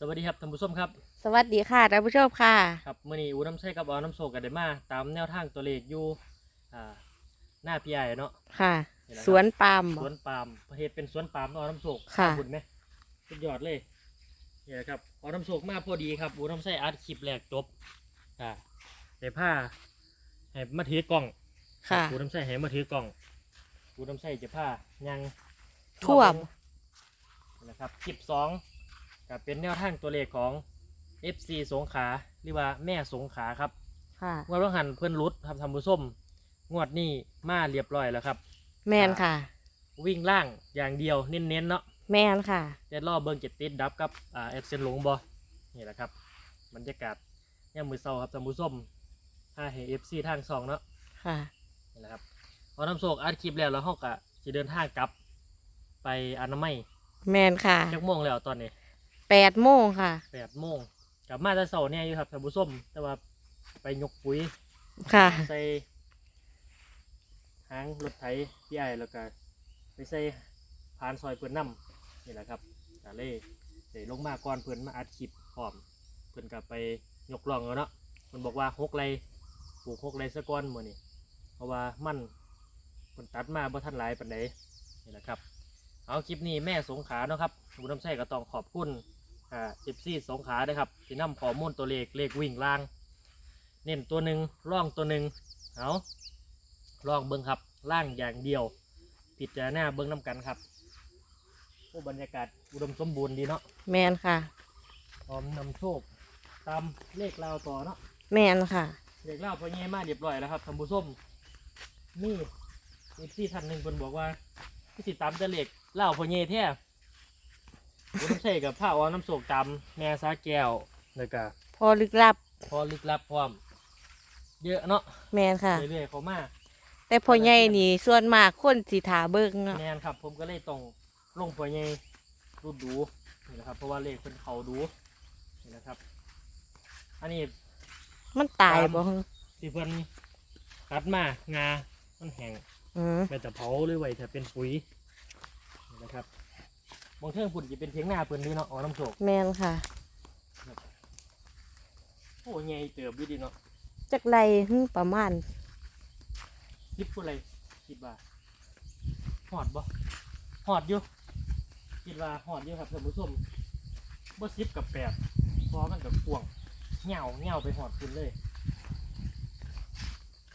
สวัสดีครับท่านผู้ชมครับสวัสดีค่ะท่านผู้ชมค่ะ ครับมื่อนี้อูน้ำใช้กับออน้ำโศกกันได้มาตามแนวทางตัวเลขอยู่อ่าหน้าพี่ใหญ่เนาะค่ะ นี่แหละครับสวนปาล์ม สวนปาล์มประเทศเป็นสวนปาล์มเนาะออน้ำโศกค่ะ ขอบคุณไหมสุดยอดเลยนี่แหละครับออน้ำโศกมาพอดีครับอูน้ำใช้อัดคลิปแรกจบอ่าแต่ผ้าให้มาถือกล่องค่ะ อูน้ำใช้ให้มาถือกล่องอูน้ำใช้จะผ้ายังท่วมนี่แหละครับคลิปสอง ก็เป็นแนวทางตัวเลขของ FC สงขลาหรือว่าแม่สงขลาครับค่ะ งวดว่างหันเพื่อนรุดครับทำผู้ส้มงวดนี้มาเรียบร้อยแล้วครับ แมนค่ะ วิ่งล่างอย่างเดียวเน้นๆเนาะแมนค่ะ จะล่อเบิงเจ็ดติดดับกับอ่าเอฟเซนหลงบอนี่แหละครับบรรยากาศย่ามมือเศร้าครับทำผู้ส้มถ้าเห็นเอฟซีทางสองเนาะค่ะนี่แหละครับพอน้ำโศกอัดคลิปแล้วแล้วเขาก็จะเดินทางกลับ ไปอนามัยแมนค่ะจักโมงแล้วตอนนี้ แปดโมงค่ะ แปดโมงกลับมาแต่เสาร์เนี่ยอยู่ครับทำผู้ส้มแต่ว่าไปยกปุ๋ยค่ะ ใส่หางรถไถพี่ไอแล้วก็ไปใส่พานซอยเพื่อนน้ำนี่แหละครับกาเล่เดี๋ยวลงมาก่อนเพื่อนมาอัดคลิปพร้อม เพื่อนก็ไปยกล่องแล้วเนาะเพื่อนบอกว่าหกไรปลูกหกไรสะก้อนมือนี่เพราะว่ามันเพื่อนตัดมาบ่ทันหลายปันใดนี่แหละครับ เอาคลิปนี้แม่สงขลาเนาะครับหมูน้ำใส่ก็ต้องขอบคุณ อ่าเอฟซีสงขลาด้วยครับที่นำข้อมูลตัวเลขเลขวิ่งล่าง เน้นตัวหนึ่งร่องตัวหนึ่งเอาร่องเบิ้งครับล่างอย่างเดียว ผิดแต่หน้าเบิ้งน้ำกันครับโอ้บรรยากาศอุดมสมบูรณ์ดีเนาะแมนค่ะพร้อมนำโชคตามเลขเราวต่อเนาะแมนค่ะเลขเราวพอแง่มาเรียบร้อยแล้วครับทำบุส้มนี่เอฟซีท่านหนึ่งคนบอกว่าพี่สิตามจะเลขเล่าวพอแง่แท้ ผมใช่กับผ้าออนน้ำโศกตามแม่ซาแก้วแล้วก็พอลึกลับพอลึกลับพร้อม เยอะเนาะแมนค่ะ เรื่อยๆเขามาแต่พอใหญ่นี่ส่วนมากคนสีถาเบิ้งเนาะแมนครับ ผมก็เลยต้องลงพอใหญ่รูดดูนี่แหละครับ เพราะว่าเลขเป็นเขาดูนี่นะครับ อันนี้มันตายบ่ที่เพิ่นตัดมางามันแห้งอืม แม่จะเผาหรือไว้ถ้าเป็นปุ๋ยนี่นะครับ บางเทื่อพุ่นจะเป็นเพียงหน้าเพิ่นนี่เนาะอ๋อน้ำโศกแมนค่ะ โอ้ใหญ่เติบอยู่ดีเนาะจักไรหึประมาณคิดผู้ไรคิดว่าหอดบ่หอดอยู่คิดว่าหอดอยู่ครับท่านผู้ชมบ่ซิบกับแปดเพอมันกับกวางเหงาเหงาไปหอดคุณเลย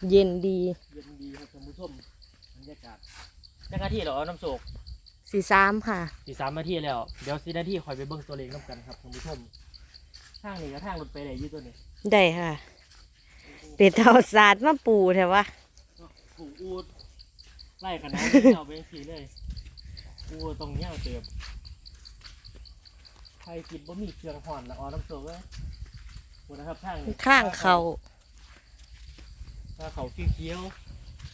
เย็นดีเย็นดีครับท่านผู้ชมบรรยากาศจักนาทีเหรอน้ำโศก สีสามค่ะ สี่สามนาทีแล้ว เดี๋ยวสี่นาทีคอยไปเบิ้งตัวเลขน้ำกันครับท่านผู้ชมทางนี้กับทางรถไปไหนอยู่ตัวนี้ได้ค่ะ เป็ดเอาศาสตร์มาปูแต่ว่าผูกอูดไล่ขนาดเอาไปสีเลยอูตรงเนี้ยเติมใครกินบะหมี่เครื่องห่อนละอ๋อน้ำโศกเลยขอบคุณนะครับทางนี้ข้างเขาผ้าเขาเคี้ยว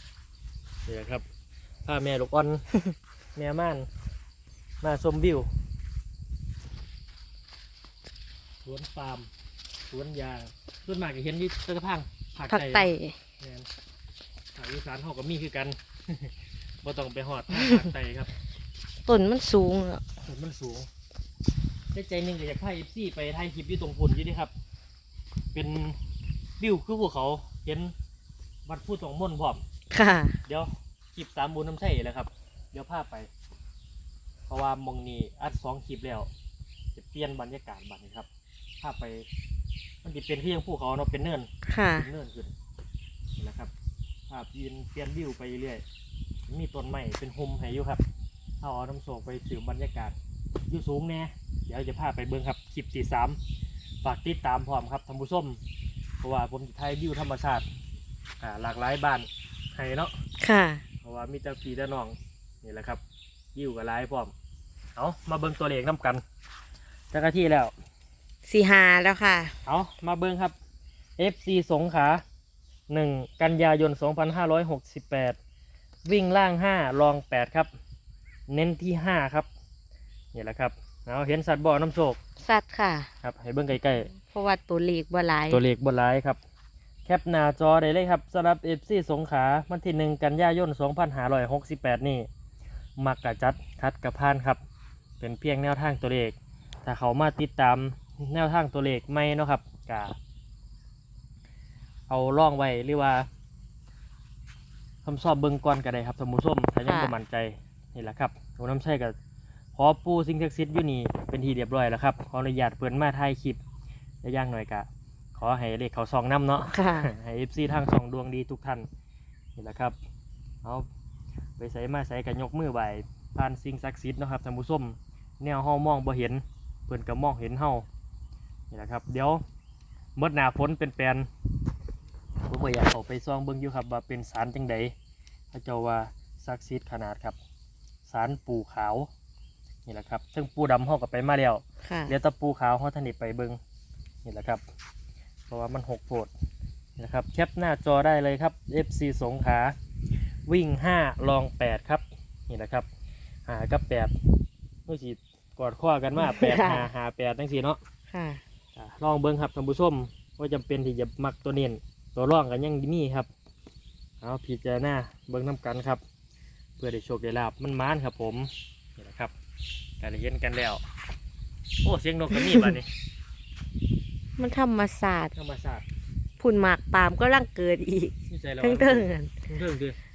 ๆเดี๋ยวครับผ้าแม่ลูกอ่อน แม่ม่านมาชมวิว สวนปาล์มสวนยางส่วนมากจะเห็นที่ตะพังภาคผักใต้ไต่แม่นภาคอีสานเขาก็มีคือกัน บ่ต้องไปหอดทางภาคใต้ครับต้นมันสูงอะต้นมันสูงใจใจหนึ่งก็อยากพาเอฟซีไปถ่ายคลิปอยู่ตรงพุ่นอยู่นี่ครับ เป็นวิวคือภูเขาเห็นวัดผู้ตรงม่นพร้อม ค่ะ เดี๋ยวคลิปสามมูลน้ำใช่แล้วครับเดี๋ยวพาไป เพราะว่ามองนี้อัดสองคลิปแล้ว จะเปลี่ยนบรรยากาศบัดนี้ครับพาไป มันจะเป็นที่ยังภูเขาเนาะเป็นเนินค่ะ เป็นเนินขึ้นนี่แหละครับภาพยืนเปลี่ยนวิวไปเรื่อยมีต้นไม้เป็นโฮมให้อยู่ครับเอาเอาน้ำโศกไปสืบบรรยากาศอยู่สูงแน่เดี๋ยวจะพาไปเบิ้งครับคลิปที่สามฝากติดตามพร้อมครับท่านผู้ชมเพราะว่าผมจะถ่ายวิวธรรมชาติอ่าหลากหลายบ้านให้เนาะค่ะ เพราะว่ามีแต่พี่แต่น้อง นี่แหละครับยิวกับไลายพร้อม เอามาเบิ่งตัวเลขน้ำกันจักรที่แล้วสีหาแล้วค่ะ เอามาเบิ่งครับ FC สงขลา1กันยายน 2568 วิ่งล่าง 5 รอง 8 ครับ เน้นที่ 5 ครับ นี่แหละครับเอาเห็นสัตว์บ่อน้ำโชคสัตว์ค่ะ ครับ ให้เบิ่งใกล้เพราะว่าตัวเลขบ่หลายๆตัวเลขบนไลายครับ แคปหน้าจอได้เลยครับสำหรับ FC สงขลาวันที่ 1 กันยายน 2568 นี่ มักกะจัดคัดกระพานครับ เป็นเพียงแนวทางตัวเลขถถ้าเขามาติดตามแนวทางตัวเลขไม่เนาะครับกะเอาล่องไว้หรือว่าคำสอบเบิ่งก่อนก็ได้ครับท่านผู้ชมถ้ายังค่ะบ่มั่นใจนี่แหละครับหนูน้ำใช่กับขอปูสิ่งศักดิ์สิทธิ์อยู่นี่เป็นทีเรียบร้อยแล้วครับขออนุญาตเพิ่นมาถ่ายคลิปได้ย่างหน่อยกะขอให้เลขเขาซองน้ำเนาะค่ะให้เอฟซีทางสองดวงดีทุกท่านนี่แหละครับเอา ไปใส่มาใส่กันยกมือไหวผ่านสิ่งศักดิ์สิทธิ์เนาะครับท่านผู้ชมแนวเฮามองบ่เห็นเพิ่นก็มองเห็นเฮานี่แหละครับ เดี๋ยวเมื่อหนาฝนเป็นแปลนผมก็อยากเอาไปซองเบิ่งอยู่ครับว่าเป็นสารจังใดพระเจ้าว่าศักดิ์สิทธิ์ขนาดครับ สารปูขาวนี่แหละครับซึ่งปูดำเฮาก็ไปมาแล้วค่ะเดี๋ยวตะปูขาวเขาทันได้ไปเบิงนี่แหละครับ เพราะว่ามันหกโพดนี่นะครับแคปหน้าจอได้เลยครับ FC สงขลา วิ่ง5ลอง8ครับ นี่แหละครับหากับ8นู่นสิกอดข้อกันมา8หาหา8ทั้งสี่เนาะค่ะอะลองเบิ้งครับท่านผู้ชมว่าจำเป็นที่จะมักตัวเน้นตัวร่องกันยังมีครับเอาพิจารณาเบิ้งน้ำกันครับ เพื่อได้โชคได้ลาบมันมานครับ ผมนี่แหละครับการได้เห็นกันแล้วโอ้เสียงนกก็มีบ้านี้ มันธรรมศาสตร์ธรรมศาสตร์พุ่นหมากปาล์มก็ร่างเกิดอีกนี่ใจเราทั้งเทิงๆนั่นทั้งเทิงคือโ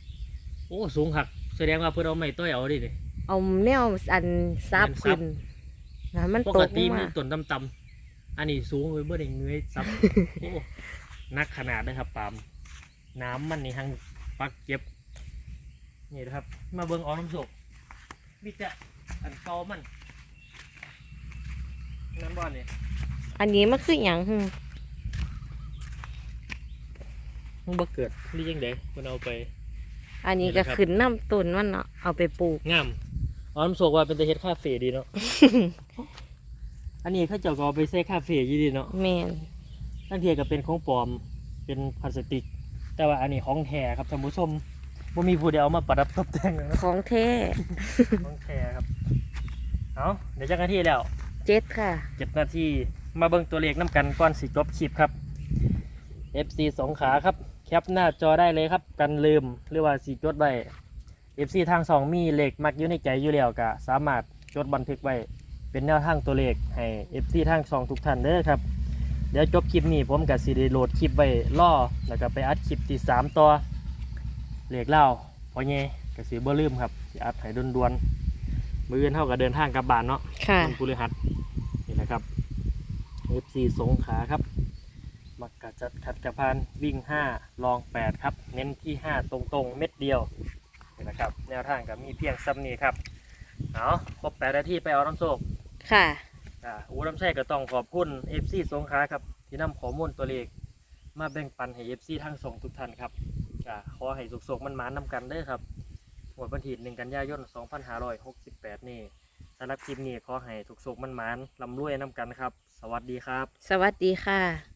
อ้สูงหักแสดงว่าเพื่อนเอาไม้ต้อยเอาดิเนี่ย เอาแนวอันซับแนวซับ ขึ้นนะมันปตกกติลงมีมาต้นต่ำๆอันนี้สูงเลยเบื่อได้เงยซับ โอ้นักขนาดเลยครับปาล์มน้ำมันนี่ทั้งปักเก็บนี่นะครับ มาเบิ่งเออน้ำโศกมีแต่อันเก่ามันน้ำบอลเนี่ยอันนี้มันคืออย่างหึมันบ่เกิดนี่ยังไงมันเอาไป อันนี้นี่แหก็ละครับขึ้นน้ำต้นมันเนาะเอาไปปลูกงามเออน้ำโศกว่าเป็นตะเฮ็ดคาเฟ่ดีเนาะ อันนี้เขาเจ้าก็เอาไปใส่คาเฟ่อยี่ดีเนาะแมนทั้งเทียก็เป็นของปลอม เป็นพลาสติก แต่ว่าอันนี้ของแท้ครับท่านผู้ชมบ่มีผู้ใดเอามาประดับตกแต่งนะของแท้ของแท้ครับ เอาเดี๋ยวจักนาทีแล้ว เจ็ดค่ะ เจ็ดนาที มาเบิ่งตัวเลขน้ำกันก่อนสิจบคลิปครับ FC สงขลาครับแค ปหน้าจอได้เลยครับ กันลืมหรือว่าสีจดไว้ FC ทางสองมีเลขมักอยู่ในใจอยู่แล้วก็สามารถจดบันทึกไว้ เป็นแนวทางตัวเลขให้ FC ทางสองทุกท่านเด้อครับ เดี๋ยวจบคลิปนี้ผมกับซีดีโหลดคลิปไว้ล่อแล้วก็ไปอัดคลิปที่สามต่อเลขเล่าพอเงี้กับสีบ่ลืมครับสิอัดให้ด่วนๆมือเงินเท่ากับเดินทางกลับบ้านเนาะค่ะ วันพฤหัสนี่นะครับ FC สงขลาครับ มักกะจัดขัดกระพานวิ่ง 5 ลอง 8 ครับ เน้นที่ 5 ตรงๆ เม็ดเดียวนี่นะครับ แนวทางกับมีเพียงซ้ำนี้ครับเอาครบ8นาทีไปเอาน้ำโซกค่ะอ่าอูน้ำใช่ก็ต้องขอบคุณ FC สงขลาครับ ที่นำข้อมูลตัวเลขมาแบ่งปันให้ FC ทั้งสองทุกท่านครับอ่าขอให้สุกๆมันมานๆนำกันเด้อครับหมวดวันที่1กันยายน 2568 นี่สำหรับคลิปนี้ขอให้สุกๆมันมานๆลำรวยนำกันครับ สวัสดีครับ สวัสดีค่ะ